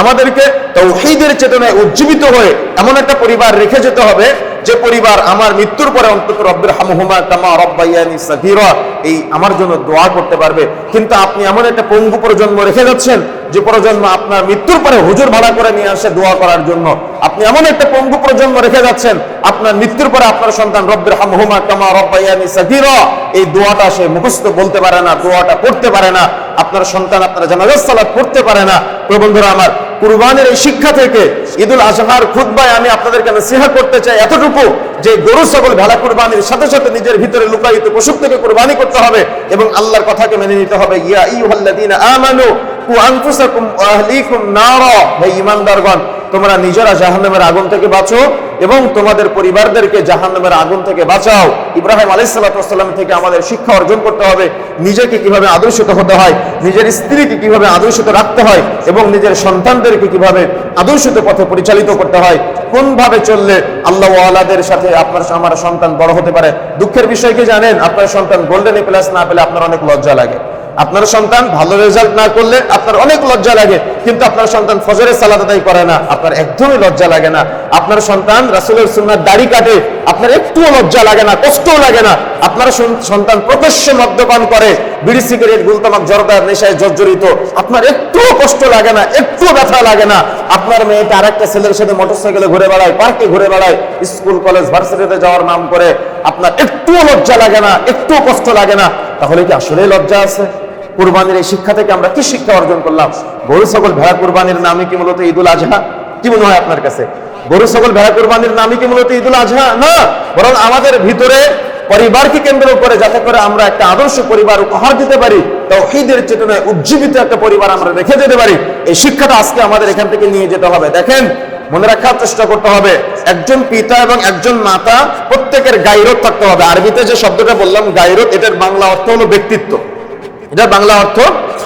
আমাদেরকে তৌহিদের চেতনায় উজ্জীবিত হয়ে এমন একটা পরিবার রেখে যেতে হবে, যে পরিবার আমার মৃত্যুর পরে অন্তত রব্বের হামহুমা কামা রব্বাইয়ানি সাগীরা, এই আমার জন্য দোয়া করতে পারবে। কিন্তু আপনি এমন একটা পঙ্গু প্রজন্ম রেখে যাচ্ছেন, যে প্রজন্ম আপনার মৃত্যুর পরে হুজুর ভাড়া করে নিয়ে আসে দোয়া করার জন্য। আপনি এমন একটা পঙ্গু প্রজন্ম রেখে যাচ্ছেন, আপনার মৃত্যুর পরে আপনার সন্তান রব্বের হামহুমা কামা রব্বাইয়ানি সাগীরা, এই দোয়াটা সে মুখস্থ বলতে পারে না, দোয়াটা পড়তে পারে না। আপনার সন্তান আপনার জানাজার সালাত পড়তে পারে না। প্রিয় বন্ধুরা আমার কুরবানের এই শিক্ষা থেকে ঈদুল আজহার খুতবায় আমি আপনাদেরকে নসিহা করতে চাই এতটুকু যে গরু সকল ভেলা কুরবানির সাথে সাথে নিজের ভিতরে লুকায়িত পশু থেকে কুরবানি করতে হবে এবং আল্লাহর কথাকে মেনে নিতে হবে। ইয়া ইউহাল্লাদিন আমানু কু আনফুসাকুম ওয়া আহলিকুম নারা। হে ঈমানদারগণ তোমরা নিজেরা জাহান্নামের আগুন থেকে বাঁচো এবং তোমাদের পরিবারদেরকে জাহান্নামের আগুন থেকে বাঁচাও। ইব্রাহিম আলাইসাল্লাম থেকে আমাদের শিক্ষা অর্জন করতে হবে। নিজেকে কীভাবে আদর্শিত হতে হয়, নিজের স্ত্রীকে কীভাবে আদর্শিত রাখতে হয় এবং নিজের সন্তানদেরকে কীভাবে আদর্শিত পথে পরিচালিত করতে হয়, কোনভাবে চললে আল্লাহ আলাদের সাথে আপনার, আমার সন্তান বড় হতে পারে। দুঃখের বিষয় কি জানেন? আপনার সন্তান গোল্ডেন এ প্লাস না পেলে আপনার অনেক লজ্জা লাগে। আপনার সন্তান ভালো রেজাল্ট না করলে আপনার অনেক লজ্জা লাগে, কিন্তু আপনার সন্তান ফজরের সালাদ আদায় করে না, আপনার একদমই লজ্জা লাগে না। আপনার সন্তান রাসুলের সুন্নার দাড়ি কাটে, আপনার একটুও লজ্জা লাগে না, কষ্টও লাগে না। আপনার সন্তান প্রকাশ্য মদ্যপান করে, বিড়ি সিগারেট, গুলতামাক, জর্দার নেশায় জর্জরিত, আপনার একটুও কষ্ট লাগে না, একটুও ব্যথা লাগে না। আপনার মেয়েটা আরেকটা ছেলের সাথে মোটরসাইকেলে ঘুরে বেড়ায় পার্কে ঘুরে বেড়ায় স্কুল কলেজ ভার্সিটিতে যাওয়ার নাম করে, আপনার একটুও লজ্জা লাগে না, একটুও কষ্ট লাগে না। তাহলে কি আসলেই লজ্জা আছে? কুরবানির এই শিক্ষা থেকে আমরা কি শিক্ষা অর্জন করলাম? গরু, ছাগল, ভেড়া কুরবানির নামে কি মূলত ঈদুল আজহা? কি মনে হয় আপনার কাছে? গরু, ছাগল, ভেড়া কুরবানির নামে কি মূলত ঈদুল আজহা? না, বরং আমাদের ভিতরে পরিবারকে কেন্দ্র করে, যাতে করে আমরা একটা আদর্শ পরিবার উপহার দিতে পারি, তৌহিদের চেতনায় উজ্জীবিত একটা পরিবার আমরা রেখে যেতে পারি। এই শিক্ষাটা আজকে আমাদের এখান থেকে নিয়ে যেতে হবে। দেখেন, মনে রাখার চেষ্টা করতে হবে। একজন পিতা এবং একজন মাতা প্রত্যেকের গাইরত থাকতে হবে। আরবিতে যে শব্দটা বললাম, গাইরত, এটার বাংলা অর্থ হলো ব্যক্তিত্ব। এটা বাংলা অর্থ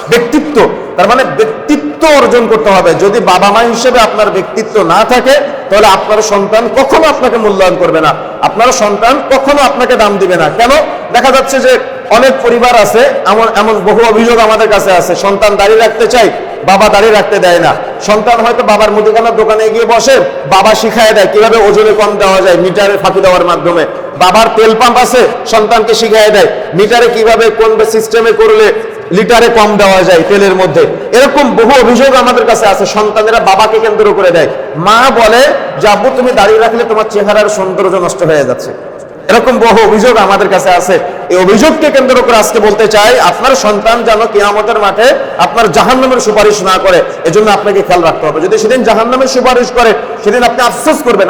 ব্যক্তিত্ব। তার মানে ব্যক্তিত্ব অর্জন করতে হবে। যদি বাবা মা হিসেবে আপনার ব্যক্তিত্ব না থাকে, তাহলে আপনার সন্তান কখনো আপনাকে মূল্যায়ন করবে না। আপনার সন্তান কখনো আপনাকে দাম দিবে না। কেন? দেখা যাচ্ছে যে অনেক পরিবার আছে, এমন এমন বহু অভিযোগ আমাদের কাছে আছে। সন্তান দাঁড়িয়ে রাখতে চাই বাবা দাঁড়িয়ে রাখতে দেয় না। সন্তান হয়তো বাবার মুদিখানার দোকানে গিয়ে বসে, বাবা শিখায় দেয় কীভাবে ওজনে কম দেওয়া যায়, মিটারে ফাঁকি দেওয়ার মাধ্যমে। বাবার তেল পাম্প আছে, সন্তানকে শিখাই দেয় মিটারে কীভাবে, কোন সিস্টেমে করলে লিটারে কম দেওয়া যায় তেলের মধ্যে। এরকম বহু অভিযোগ আমাদের কাছে আছে, সন্তানেরা বাবাকে কেন্দ্র করে দেয়। মা বলে যে, আব্বু, তুমি দাঁড়িয়ে রাখলে তোমার চেহারার সৌন্দর্য নষ্ট হয়ে যাচ্ছে। এরকম বহু অভিযোগ আমাদের কাছে আছে। এই অভিযোগকে কেন্দ্র করে আজকে বলতে চাই, আপনার সন্তান যেন কিয়ামতের মাঠে আপনার জাহান্নামের সুপারিশ না করে, এজন্য আপনাকে খেয়াল রাখতে হবে। যদি সেদিন জাহান্নামের সুপারিশ করে, সেদিন আপনি আফসোস করবেন